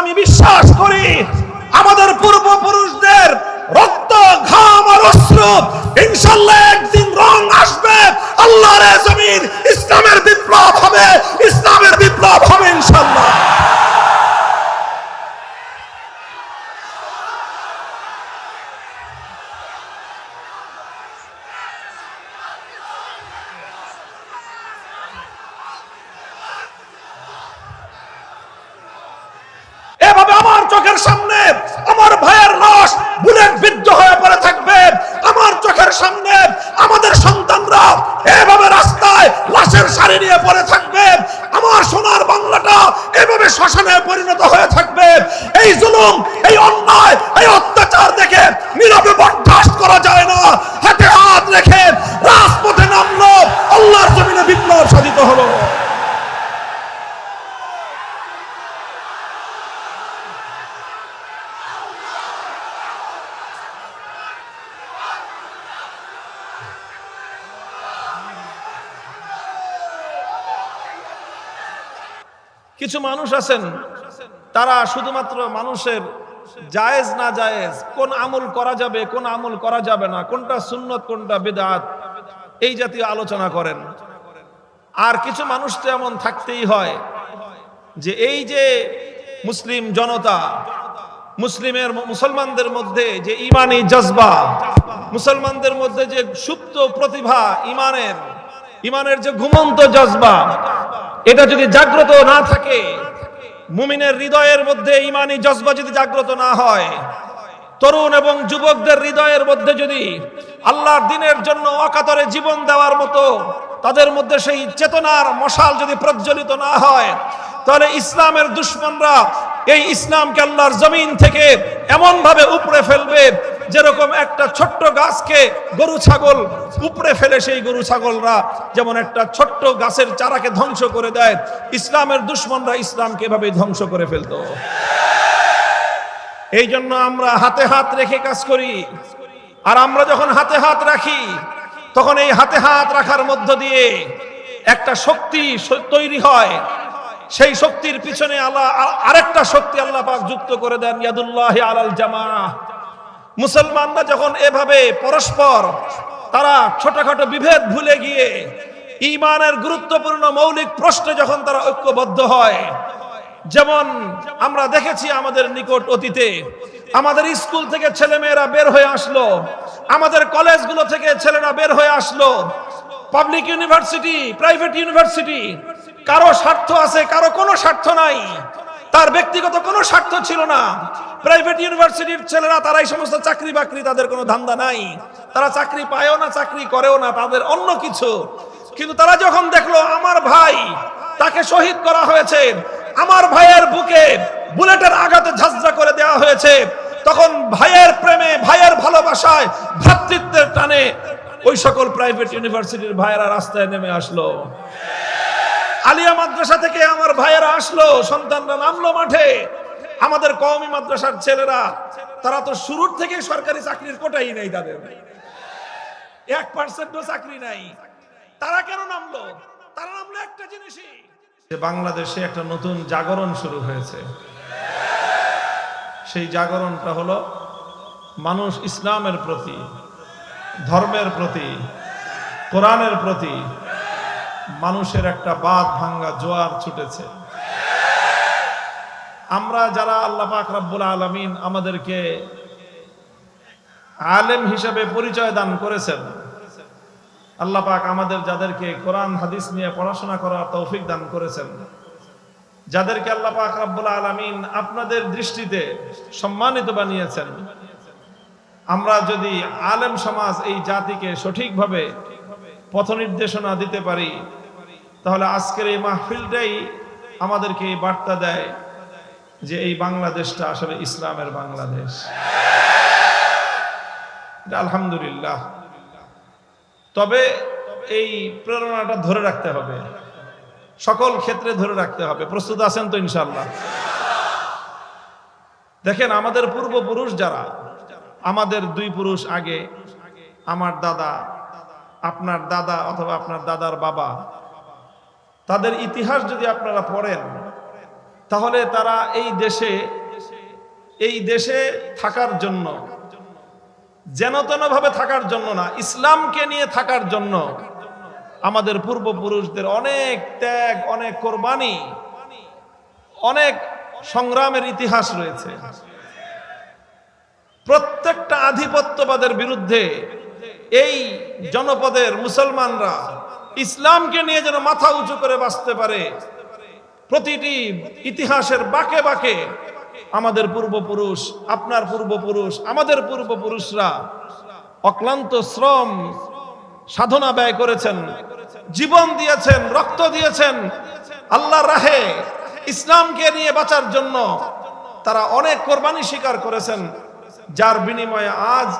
আমি বিশ্বাস করি আমাদের পূর্বপুরুষদের রক্ত, ঘাম আর অশ্রু ইনশাল্লাহ একদিন রং আসবে। আল্লাহর জমিন ইসলামের বিপ্লব হবে, ইসলামের বিপ্লব হবে ইনশাল্লাহ এভাবে আমার চোখের সামনে আমার ভাইয়ের লাশ বুলেট বিদ্ধ হয়ে পড়ে থাকবে আমার চোখের সামনে আমাদের সন্তানরা এভাবে রাস্তায় লাশের সারি নিয়ে পড়ে থাকবে আমার সোনার বাংলাটা এভাবে শ্মশানে পরিণত হয়ে থাকবে। এই জুলুম এই অন্যায় এই অত্যাচার দেখে নীরবে বরদাস্ত করা যায় না হাতে হাত রেখে রাজপথে নামলো আল্লাহর জমিনে বিপ্লব সাধিত হলো কিছু মানুষ আছেন, তারা শুধুমাত্র মানুষের জায়েজ না জায়েজ, কোন আমল করা যাবে, কোন আমল করা যাবে না, কোনটা সুন্নত, কোনটা বেদাত, এই জাতীয় আলোচনা করেন। আর কিছু মানুষ তো এমন থাকতেই হয় যে এই যে মুসলিম জনতা, মুসলিমের, মুসলমানদের মধ্যে যে ইমানি জজবা, মুসলমানদের মধ্যে যে সুপ্ত প্রতিভা ইমানের ইমানের যে ঘুমন্ত জজবা, এটা যদি জাগ্রত না থাকে মুমিনের হৃদয়ের মধ্যে ইমানি জজবা যদি জাগ্রত না হয়, তরুণ এবং যুবকদের হৃদয়ের মধ্যে যদি আল্লাহর দিনের জন্য অকাতরে জীবন দেওয়ার মতো, তাদের মধ্যে সেই চেতনার মশাল যদি প্রজ্বলিত না হয়, তাহলে ইসলামের দুশ্মনরা এই ইসলামকে আল্লাহর জমিন থেকে এমনভাবে উপড়ে ফেলবে যেরকম একটা ছোট্ট গাছকে গরু ছাগল উপড়ে ফেলে সেই গরু ছাগলরা যেমন একটা ছোট্ট গাছের চারাকে ধ্বংস করে দেয়, ইসলামের দুশ্মনরা ইসলামকে এভাবে ধ্বংস করে ফেলতো। এই জন্য আমরা হাতে হাত রেখে কাজ করি। আর আমরা যখন হাতে হাত রাখি, তখন এই হাতে হাত রাখার মধ্য দিয়ে একটা শক্তি তৈরি হয়। সেই শক্তির পিছনে আল্লাহ আরেকটা শক্তি আল্লাহ পাক যুক্ত করে দেন, ইয়াদুল্লাহ আলাল জামা মুসলমানরা যখন এভাবে পরস্পর তারা ছোটখাটো বিভেদ ভুলে গিয়ে ইমানের গুরুত্বপূর্ণ মৌলিক প্রশ্নে যখন তারা ঐক্যবদ্ধ হয়, যেমন আমরা দেখেছি আমাদের নিকট অতীতে, আমাদের স্কুল থেকে ছেলেমেয়েরা বের হয়ে আসলো, আমাদের কলেজগুলো থেকে ছেলেরা বের হয়ে আসলো, পাবলিক ইউনিভার্সিটি, প্রাইভেট ইউনিভার্সিটি, কারও স্বার্থ আছে, কারও কোনো স্বার্থ নাই। তার ব্যক্তিগত কোনো স্বার্থ ছিল না। প্রাইভেট ইউনিভার্সিটির ছেলেরা তারা এই সমস্ত চাকরি বাকরি তাদের কোনো ধান্দা নাই। তারা চাকরি পায়ও না, চাকরি করেও না, তাদের অন্য কিছু। কিন্তু তারা যখন দেখল আমার ভাই তাকে শহীদ করা হয়েছে, আমার ভাইয়ের বুকে বুলেটের আঘাতে ঝাঁঝরা করে দেওয়া হয়েছে, তখন ভাইয়ের প্রেমে, ভাইয়ের ভালোবাসায় ভ্রাতৃত্বের টানে ওই সকল প্রাইভেট ইউনিভার্সিটির ভাইয়েরা রাস্তায় নেমে আসলো। আলিয়া মাদ্রাসা থেকে আমার ভাইয়েরা আসলো, সন্তানরা নামলো মাঠে। আমাদের কওমি মাদ্রাসার ছেলেরা, তারা তো শুরুর থেকে সরকারি চাকরির কোটাই নেই তাদের। এক পার্সেন্টও চাকরি নাই। তারা কেন নামলো? তারা নামলো একটা জিনিসই। বাংলাদেশে একটা নতুন জাগরণ শুরু হয়েছে। সেই জাগরণটা হলো মানুষ ইসলামের প্রতি, ধর্মের প্রতি, কোরআনের প্রতি মানুষের একটা বাদ ভাঙ্গা জোয়ার ছুটেছে। আমরা যারা আল্লাহ পাক রাব্বুল আলামিন আমাদেরকে আলেম হিসেবে পরিচয় দান করেছেন, আল্লাহ পাক আমাদের যাদেরকে কোরআন, হাদিস নিয়ে পড়াশোনা করার তৌফিক দান করেছেন, যাদেরকে আল্লাহ পাক রাব্বুল আলামিন আপনাদের দৃষ্টিতে সম্মানিত বানিয়েছেন। আমরা যদি আলেম সমাজ এই জাতিকে সঠিকভাবে পথ নির্দেশনা দিতে পারি তাহলে আজকের এই মাহফিলটাই আমাদেরকে এই বার্তা দেয় যে এই বাংলাদেশটা আসলে ইসলামের বাংলাদেশ। আলহামদুলিল্লাহ। তবে এই প্রেরণাটা ধরে রাখতে হবে। সকল ক্ষেত্রে ধরে রাখতে হবে। প্রস্তুত আছেন তো ইনশাল্লাহ দেখেন, আমাদের পূর্বপুরুষ যারা, আমাদের দুই পুরুষ আগে, আমার দাদা, আপনার দাদা অথবা আপনার দাদার বাবা তাদের ইতিহাস যদি আপনারা পড়েন, তাহলে তারা এই দেশে এই দেশে থাকার জন্য যেন ভাবে থাকার জন্য না, ইসলামকে নিয়ে থাকার জন্য আমাদের পূর্বপুরুষদের অনেক ত্যাগ, অনেক কোরবানি, অনেক সংগ্রামের ইতিহাস রয়েছে। প্রত্যেকটা আধিপত্যবাদের বিরুদ্ধে এই জনপদের মুসলমানরা ইসলামকে নিয়ে যেন মাথা উঁচু করে বাঁচতে পারে। প্রতিটি ইতিহাসের বাকে বাকে আমাদের পূর্বপুরুষ, আপনার পূর্বপুরুষ, আমাদের পূর্বপুরুষরা অক্লান্ত শ্রম সাধনা ব্যয় করেছেন, জীবন দিয়েছেন, রক্ত দিয়েছেন আল্লাহ রাহে ইসলামকে নিয়ে বাঁচার জন্য তারা অনেক কোরবানি স্বীকার করেছেন, যার বিনিময়ে আজ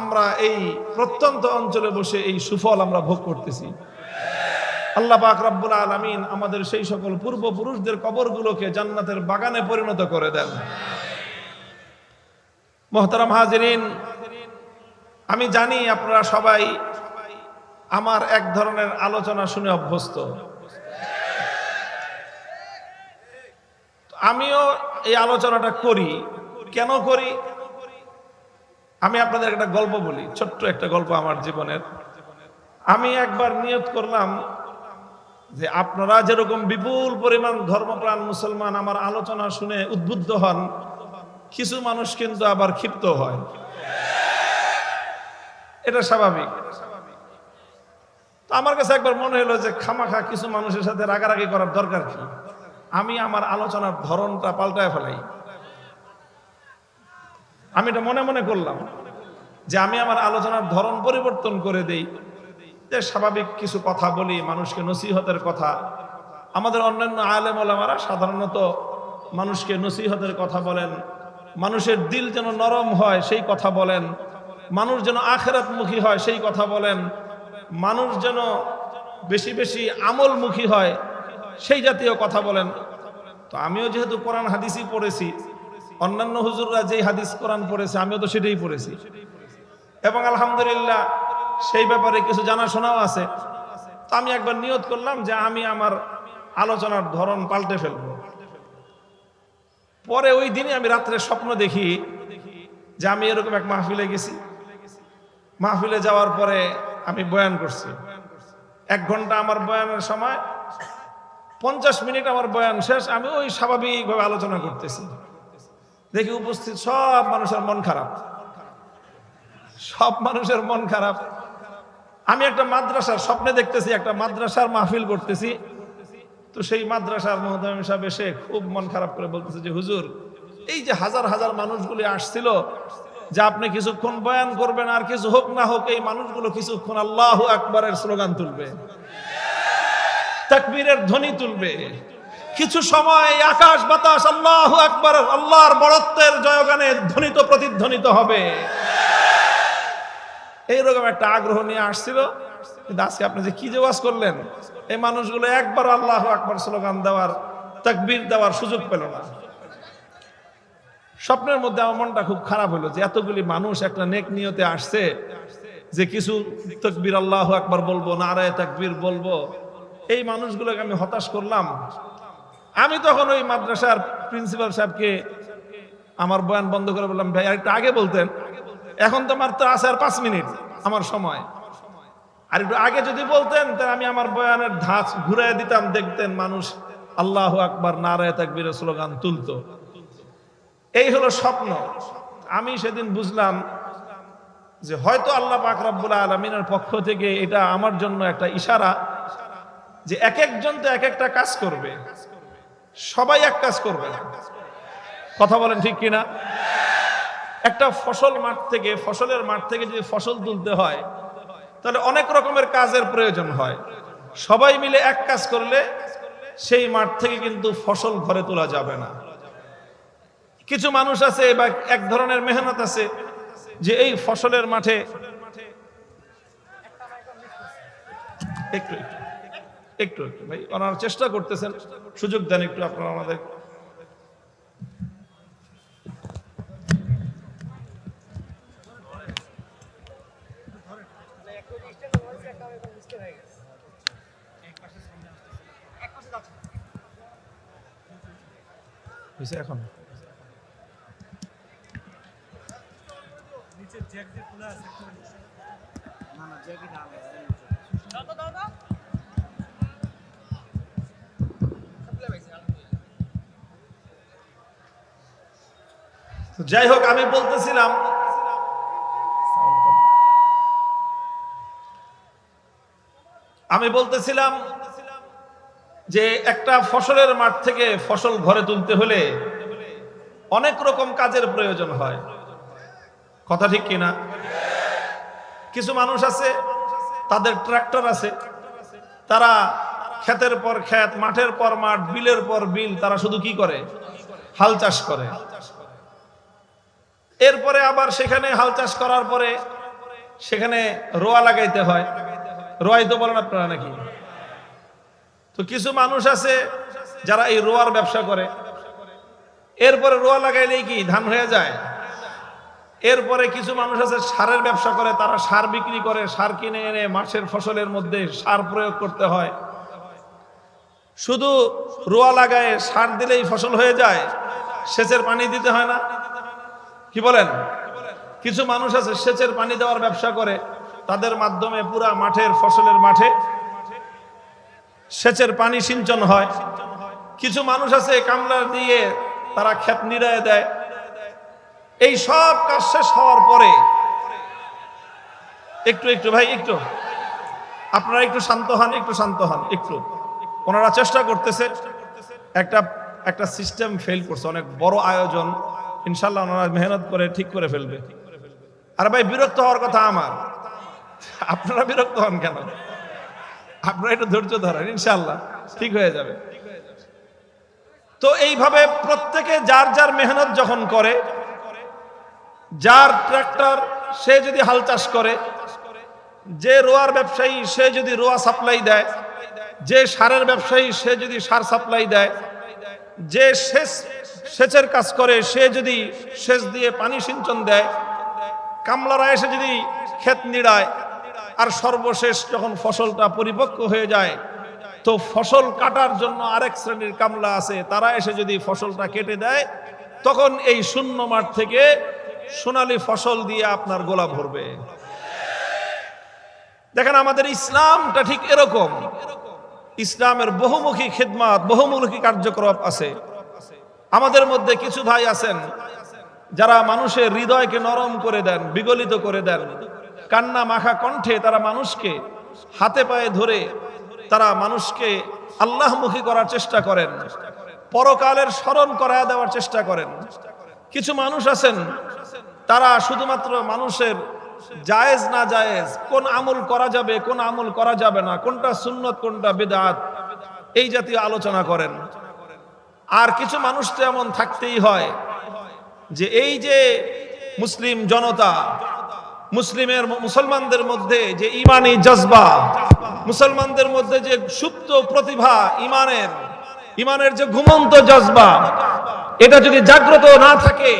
আমরা এই প্রত্যন্ত অঞ্চলে বসে এই সুফল আমরা ভোগ করতেছি। আল্লাহ পাক রব্বুল আলামিন আমাদের সেই সকল পূর্বপুরুষদের কবরগুলোকে জান্নাতের বাগানে পরিণত করে দেন। মোহতারাম হাজিরিন, আমি জানি আপনারা সবাই আমার এক ধরনের আলোচনা শুনে অভ্যস্ত। আমিও এই আলোচনাটা করি। কেন করি? আমি আপনাদের একটা গল্প বলি, ছোট্ট একটা গল্প আমার জীবনের। আমি একবার নিয়ত করলাম যে আপনারা যেরকম বিপুল পরিমাণ ধর্মপ্রাণ মুসলমান আমার আলোচনা শুনে উদ্বুদ্ধ হন, কিছু মানুষ কিন্তু আবার ক্ষিপ্ত হয়। এটা স্বাভাবিক। আমার কাছে একবার মনে হলো যে খামাখা কিছু মানুষের সাথে রাগারাগি করার দরকার কি? আমি আমার আলোচনার ধরনটা পাল্টায় ফেলাই। আমি এটা মনে মনে করলাম যে আমি আমার আলোচনার ধরন পরিবর্তন করে দেই। যে স্বাভাবিক কিছু কথা বলি, মানুষকে নসিহতের কথা। আমাদের অন্যান্য আলেম ওলামারা সাধারণত মানুষকে নসিহতের কথা বলেন। মানুষের দিল যেন নরম হয়, সেই কথা বলেন। মানুষ যেন আখেরাতমুখী হয়, সেই কথা বলেন। মানুষ যেন বেশি বেশি আমলমুখী হয়, সেই জাতীয় কথা বলেন। তো আমিও যেহেতু কোরআন হাদিসই পড়েছি, অন্যান্য হুজুররা যেই হাদিস কোরআন পড়েছে, আমিও তো সেটাই পড়েছি। এবং আলহামদুলিল্লাহ সেই ব্যাপারে কিছু জানাশোনাও আছে। তো আমি একবার নিয়ত করলাম যে আমি আমার আলোচনার ধরন পাল্টে ফেলব। পরে ওই দিনে আমি রাত্রে স্বপ্ন দেখি যে আমি এরকম এক মাহফিলে গেছি। মাহফিলে যাওয়ার পরে আমি বয়ান করছি। এক ঘণ্টা আমার বয়ানের সময়, পঞ্চাশ মিনিট আমার বয়ান শেষ, আমি ওই স্বাভাবিকভাবে আলোচনা করতেছি। দেখি উপস্থিত সব মানুষের মন খারাপ। সব মানুষের মন খারাপ। আমি একটা মাদ্রাসার স্বপ্নে দেখতেছি, একটা মাদ্রাসার মাহফিল করতেছি। তো সেই মাদ্রাসার মহতাম সাহেব এসে খুব মন খারাপ করে বলতেছে যে, হুজুর, এই যে হাজার হাজার মানুষগুলি আসছিল, যে আপনি কিছুক্ষণ বয়ান করবেন আর কিছু হোক না হোক, এই মানুষগুলো কিছুক্ষণ আল্লাহ আকবরের স্লোগান তুলবে, তাকবীরের ধ্বনি তুলবে। কিছু সময় আকাশ বাতাস আল্লাহ আকবর, আল্লাহর বড়ত্বের জয়গানে ধ্বনিত, প্রতিধ্বনিত হবে। এইরকম একটা আগ্রহ নিয়ে আসছিল। কিন্তু আজকে আপনি যে কি যে ওয়াজ করলেন, এই মানুষগুলো একবার আল্লাহ আকবর স্লোগান দেওয়ার, তাকবীর দেওয়ার সুযোগ পেল না। স্বপ্নের মধ্যে আমার মনটা খুব খারাপ হলো যে এতগুলি মানুষ একটা নেক নিয়তে আসছে যে কিছু তকবির আল্লাহ একবার বলব, নারায় তাকবীর বলব। এই মানুষগুলোকে আমি হতাশ করলাম। আমি তখন ওই মাদ্রাসার প্রিন্সিপাল সাহেবকে আমার বয়ান বন্ধ করে বললাম, ভাই, আরেকটা আগে বলতেন। এখন তো মাত্র আছে আর পাঁচ মিনিট আমার সময়। আর একটু আগে যদি বলতেন, তাহলে আমি আমার বয়ানের ধাঁচ ঘুরাই দিতাম, দেখতেন মানুষ আল্লাহ আকবার, নারায় তাকবীরের স্লোগান তুলতো। এই হলো স্বপ্ন। আমি সেদিন বুঝলাম যে হয়তো আল্লাহ পাক রব্বুল আলমিনের পক্ষ থেকে এটা আমার জন্য একটা ইশারা যে এক একজন তো এক একটা কাজ করবে। সবাই এক কাজ করবে কথা বলেন ঠিক কিনা? একটা ফসল মাঠ থেকে, ফসলের মাঠ থেকে যদি ফসল তুলতে হয়, তাহলে অনেক রকমের কাজের প্রয়োজন হয়। সবাই মিলে এক কাজ করলে সেই মাঠ থেকে কিন্তু ফসল ঘরে তোলা যাবে না। কিছু মানুষ আছে বা এক ধরনের মেহনত আছে যে এই ফসলের মাঠে একটু একটু একটু ভাই, ওনারা চেষ্টা করতেছেন। সুযোগ দেন একটু আপনারা আমাদের হয়েছে এখন? যাই হোক আমি বলতেছিলাম আমি বলতেছিলাম যে একটা ফসলের মাঠ থেকে ফসল ঘরে তুলতে হলে অনেক রকম কাজের প্রয়োজন হয়। কথা ঠিক কিনা? কিছু মানুষ আছে, তাদের ট্রাক্টর আছে, তারা ক্ষেতের পর ক্ষেত, মাঠের পর মাঠ, বিলের পর বিল, তারা শুধু কি করে? হাল চাষ করে। এরপরে আবার সেখানে হাল চাষ করার পরে সেখানে রোয়া লাগাইতে হয়। রোয়াই তো বলেন আপনারা নাকি? তো কিছু মানুষ আছে যারা এই রোয়ার ব্যবসা করে। এরপরে রোয়া লাগাইলেই কি ধান হয়ে যায়? এরপরে কিছু মানুষ আছে সারের ব্যবসা করে, তারা সার বিক্রি করে, সার কিনে এনে মাছের ফসলের মধ্যে সার প্রয়োগ করতে হয়। শুধু রোয়া লাগায় সার দিলেই ফসল হয়ে যায়, সেচের পানি দিতে হয় না। কি বলেন? কিছু মানুষ আছে সেচের পানি দেওয়ার ব্যবসা করে, তাদের মাধ্যমে পুরা মাঠের ফসলের মাঠে সেচের পানি সিঞ্চন হয়। কিছু মানুষ আছে কামলা দিয়ে তারা ক্ষেত নিরায় দেয়। এই সব কাজ শেষ হওয়ার পরে একটু একটু ভাই, একটু। আপনারা একটু শান্ত হন, একটু শান্ত হন, একটু। ওনারা চেষ্টা করতেছে। একটা একটা সিস্টেম ফেল করছে। অনেক বড় আয়োজন। ইনশাল্লাহ ওনারা মেহনত করে, ঠিক করে ফেলবে। আর ভাই, বিরক্ত হওয়ার কথা আমার। আপনারা বিরক্ত হন কেন? আপনারা একটু ধৈর্য ধরেন ইনশাল্লাহ ঠিক হয়ে যাবে। তো এইভাবে প্রত্যেকে যার যার মেহনত যখন করে, যার ট্রাক্টর সে যদি হাল চাষ করে, যে রোয়ার ব্যবসায়ী, সে যদি রোয়া সাপ্লাই দেয়, যে সারের ব্যবসায়ী, সে যদি সার সাপ্লাই দেয়, যে সেচ, সেচের কাজ করে, সে যদি সেচ দিয়ে পানি সিঞ্চন দেয়, কামলারা এসে যদি ক্ষেত নিড়ায় আর সর্বশেষ যখন ফসলটা পরিপক্ক হয়ে যায়, তো ফসল কাটার জন্য আরেক শ্রেণির কামলা আছে, তারা এসে যদি ফসলটা কেটে দেয়, তখন এই শূন্য মাঠ থেকে সোনালি ফসল দিয়ে আপনার গোলা ভরবে। দেখেন আমাদের ইসলামটা ঠিক এরকম। ইসলামের বহুমুখী খেদমাত, বহুমুখী কার্যক্রম আছে। আমাদের মধ্যে কিছু ভাই আছেন, যারা মানুষের হৃদয়কে নরম করে দেন, বিগলিত করে দেন। কান্না মাখা কণ্ঠে তারা মানুষকে হাতে পায়ে ধরে তারা মানুষকে আল্লাহমুখী করার চেষ্টা করেন, পরকালের স্মরণ করায় দেওয়ার চেষ্টা করেন। কিছু মানুষ আছেন, তারা শুধুমাত্র মানুষের জায়েজ না জায়েজ, কোন আমল করা যাবে, কোন আমল করা যাবে না, কোনটা সুন্নত, কোনটা বেদাত, এই জাতীয় আলোচনা করেন। আর কিছু মানুষ তো এমন থাকতেই হয় যে এই যে মুসলিম জনতা মুসলিমের মুসলমানদের মধ্যে যে ইমানি জজবা, মুসলমানদের মধ্যে যে সুপ্ত প্রতিভা ইমানের ইমানের যে ঘুমন্ত জজবা, এটা যদি জাগ্রত না থাকে,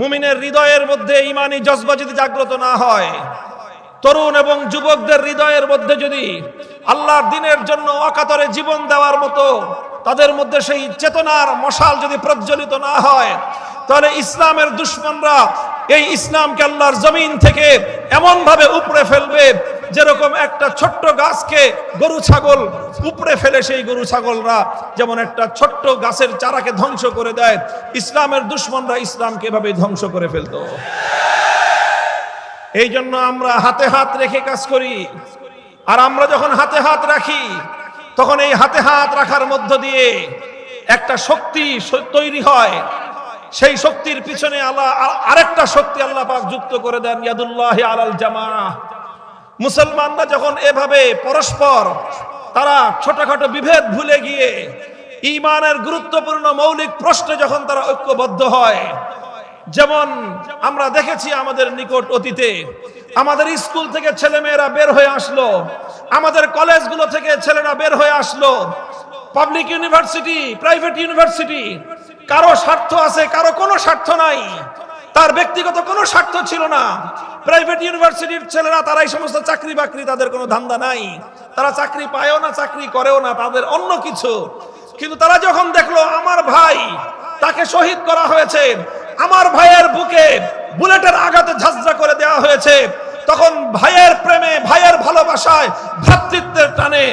মুমিনের হৃদয়ের মধ্যে ইমানি জজবা যদি জাগ্রত না হয়, তরুণ এবং যুবকদের হৃদয়ের মধ্যে যদি আল্লাহর দিনের জন্য অকাতরে জীবন দেওয়ার মতো, তাদের মধ্যে সেই চেতনার মশাল যদি প্রজ্বলিত না হয় তাহলে ইসলামের দুশ্মনরা এই ইসলামকে আল্লাহর জমিন থেকে এমন ভাবে উপড়ে ফেলবে, যেরকম একটা ছোট্ট গাছকে গরু ছাগল উপড়ে ফেলে সেই গরু ছাগলরা। যেমন একটা ছোট্ট গাছের চারাকে ধ্বংস করে দেয়, ইসলামের দুশ্মনরা ইসলামকে এভাবে ধ্বংস করে ফেলতো। এই জন্য আমরা হাতে হাত রেখে কাজ করি। আর আমরা যখন হাতে হাত রাখি, তখন এই হাতে হাত রাখার মধ্য দিয়ে একটা শক্তি তৈরি হয়। সেই শক্তির পিছনে আল্লাহ আরেকটা শক্তি আল্লাহ পাক যুক্ত করে দেন, ইয়াদুল্লাহ আলাল জামা মুসলমানরা যখন এভাবে পরস্পর তারা ছোটখাটো বিভেদ ভুলে গিয়ে ইমানের গুরুত্বপূর্ণ মৌলিক প্রশ্নে যখন তারা ঐক্যবদ্ধ হয়, যেমন আমরা দেখেছি আমাদের নিকট অতীতে, আমাদের স্কুল থেকে ছেলেমেয়েরা বের হয়ে আসলো, আমাদের কলেজগুলো থেকে ছেলেরা বের হয়ে আসলো, পাবলিক ইউনিভার্সিটি, প্রাইভেট ইউনিভার্সিটি কারও স্বার্থ আছে, কারও কোনো স্বার্থ নাই। তার ব্যক্তিগত কোনো স্বার্থ ছিল না। প্রাইভেট ইউনিভার্সিটির ছেলেরা, তারা এই সমস্ত চাকরি বাকরি তাদের কোনো ধান্দা নাই। তারা চাকরি পায়ও না, চাকরি করেও না, তাদের অন্য কিছু। কিন্তু তারা যখন দেখল, আমার ভাই, তাকে শহীদ করা হয়েছে, আমার ভাইয়ের বুকে বুলেটের আঘাতে ঝাঁঝরা করে দেওয়া হয়েছে, তখন ভাইয়ের প্রেমে, ভাইয়ের ভালোবাসায় ভ্রাতৃত্বের টানে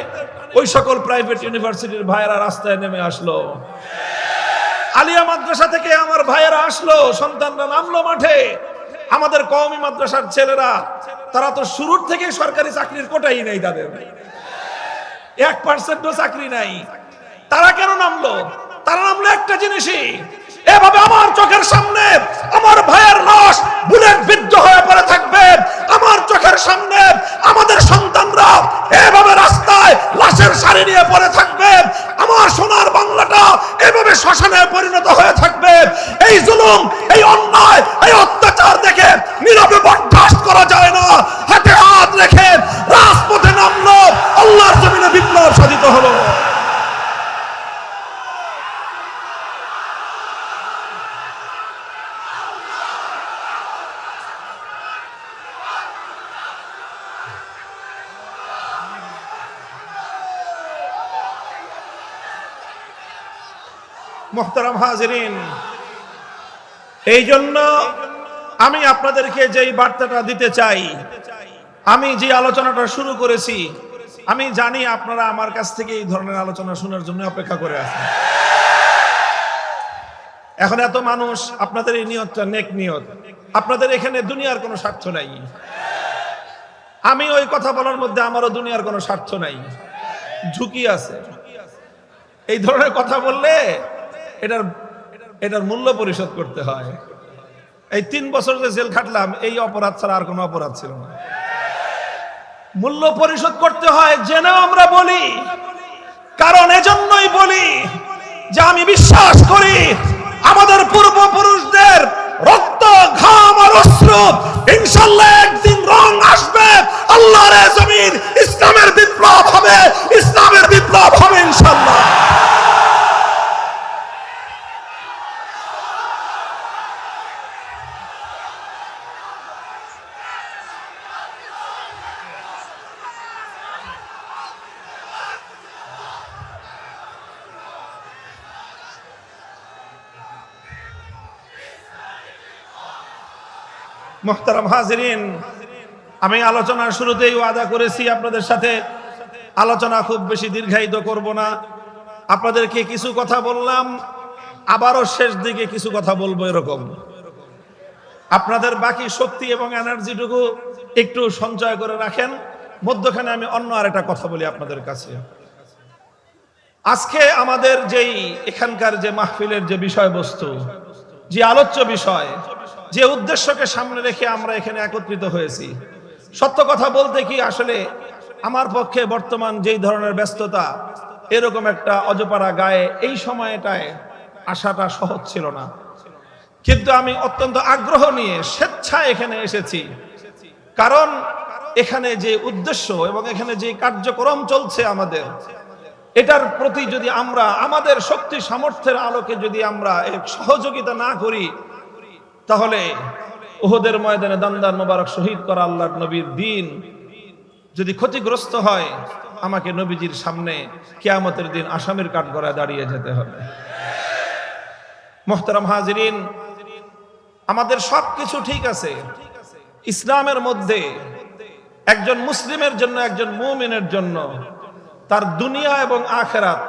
ওই সকল প্রাইভেট ইউনিভার্সিটির ভাইয়েরা রাস্তায় নেমে আসলো। আলিয়া মাদ্রাসা থেকে আমার ভাইয়েরা আসলো, সন্তানরা নামলো মাঠে। আমাদের কওমি মাদ্রাসার ছেলেরা, তারা তো শুরুর থেকে সরকারি চাকরির কোটাই নেই তাদের। এক পার্সেন্টও চাকরি নাই। তারা কেন নামলো? তারা নামলো একটা জিনিসই। এভাবে আমার চোখের সামনে আমার ভাইয়ের লাশ বুলেট বিদ্ধ হয়ে পড়ে থাকবে। আমার চোখের সামনে আমাদের সন্তানরা এভাবে রাস্তায় লাশের সারি নিয়ে পড়ে থাকবে। এভাবে শ্মশানে পরিণত হয়ে থাকবে। এই জুলুম, এই অন্যায়, এই অত্যাচার দেখে নীরবে বরদাস্ত করা যায় না। হাতে হাত রেখে রাজপথে নামলো, আল্লাহর জমিনে বিপ্লব সাধিত হলো। মোহতারাম হাজরিন। এই জন্য আমি আপনাদেরকে যেই বার্তাটা দিতে চাই, আমি যে আলোচনাটা শুরু করেছি, আমি জানি আপনারা আমার কাছ থেকে এই ধরনের আলোচনা শোনার জন্য অপেক্ষা করে আছেন। এখন এত মানুষ, আপনাদের এই নিয়তটা নেক নিয়ত। আপনাদের এখানে দুনিয়ার কোনো স্বার্থ নাই। আমি ওই কথা বলার মধ্যে আমারও দুনিয়ার কোনো স্বার্থ নাই। ঝুঁকি আছে। এই ধরনের কথা বললে এটার এটার মূল্য পরিশোধ করতে হয়। এই তিন বছর যে জেল খাটলাম, এই অপরাধ ছাড়া আর কোনো অপরাধ ছিল না। মূল্য পরিশোধ করতে হয় জেনেও আমরা বলি, কারণ এজন্যই বলি যে আমি বিশ্বাস করি আমাদের পূর্বপুরুষদের রক্ত, ঘাম আর অশ্র, ইনশাল্লাহ একদিন রং আসবে, আল্লাহর জমিন ইসলামের বিপ্লব হবে, ইসলামের বিপ্লব হবে ইনশাল্লাহ। মোহতারাম হাজরিন, আমি আলোচনার শুরুতেই ওয়াদা করেছি আপনাদের সাথে। আলোচনা খুব বেশি দীর্ঘায়িত করব না। আপনাদেরকে কিছু কথা বললাম, আবারও শেষ দিকে কিছু কথা বলব এরকম। আপনাদের বাকি শক্তি এবং এনার্জিটুকু একটু সঞ্চয় করে রাখেন, মধ্যখানে আমি অন্য আরেকটা কথা বলি আপনাদের কাছে। আজকে আমাদের যেই এখানকার যে মাহফিলের যে বিষয়বস্তু, যে আলোচ্য বিষয় যে উদ্দেশ্যকে সামনে রেখে আমরা এখানে একত্রিত হয়েছি। সত্য কথা বলতে কি আসলে আমার পক্ষে বর্তমান যেই ধরনের ব্যস্ততা, এরকম একটা অজপাড়া গায়ে এই সময়টায় আসাটা সহজ ছিল না। কিন্তু আমি অত্যন্ত আগ্রহ নিয়ে স্বেচ্ছায় এখানে এসেছি। কারণ এখানে যে উদ্দেশ্য এবং এখানে যে কার্যক্রম চলছে আমাদের, এটার প্রতি যদি আমরা আমাদের শক্তি সামর্থ্যের আলোকে যদি আমরা সহযোগিতা না করি তাহলে ওহদের ময়দানে দান্দার মোবারক শহীদ করা আল্লাহর নবীর দিন যদি ক্ষতিগ্রস্ত হয়, আমাকে নবীজির সামনে কেয়ামতের দিন আসামির কাঠ গড়ায় দাঁড়িয়ে যেতে হবে। মোহতারাম হাজিরিন, আমাদের সব কিছু ঠিক আছে। ইসলামের মধ্যে একজন মুসলিমের জন্য, একজন মুমিনের জন্য তার দুনিয়া এবং আখেরাত,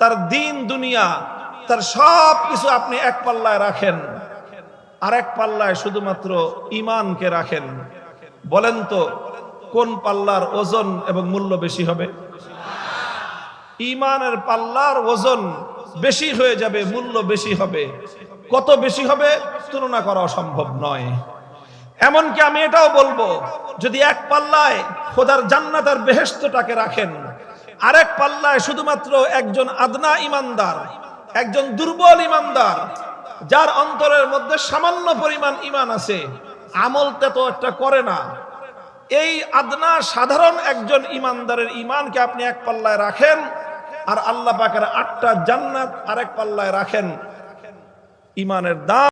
তার দিন, দুনিয়া, তার সব কিছু আপনি এক পাল্লায় রাখেন। আর এক পাল্লায় শুধুমাত্র ইমানকে রাখেন। বলেন তো, কোন পাল্লার ওজন এবং মূল্য বেশি হবে? ইমানের পাল্লার ওজন বেশি হয়ে যাবে, মূল্য বেশি হবে। কত বেশি হবে? তুলনা করা অসম্ভব নয়। এমনকি আমি এটাও বলব, যদি এক পাল্লায় খোদার জান্নাত আর বেহেস্তটাকে রাখেন, আরেক পাল্লায় শুধুমাত্র একজন আদনা ইমানদার একজন দুর্বল ইমানদার যার অন্তরের মধ্যে সামান্য পরিমাণ ইমান আছে, আমল তো একটা করে না। এই আদনা সাধারণ একজন ইমানদারের ইমানকে আপনি এক পাল্লায় রাখেন, আর আল্লাহ পাকের আটটা জান্নাত আরেক পাল্লায় রাখেন। ইমানের দাম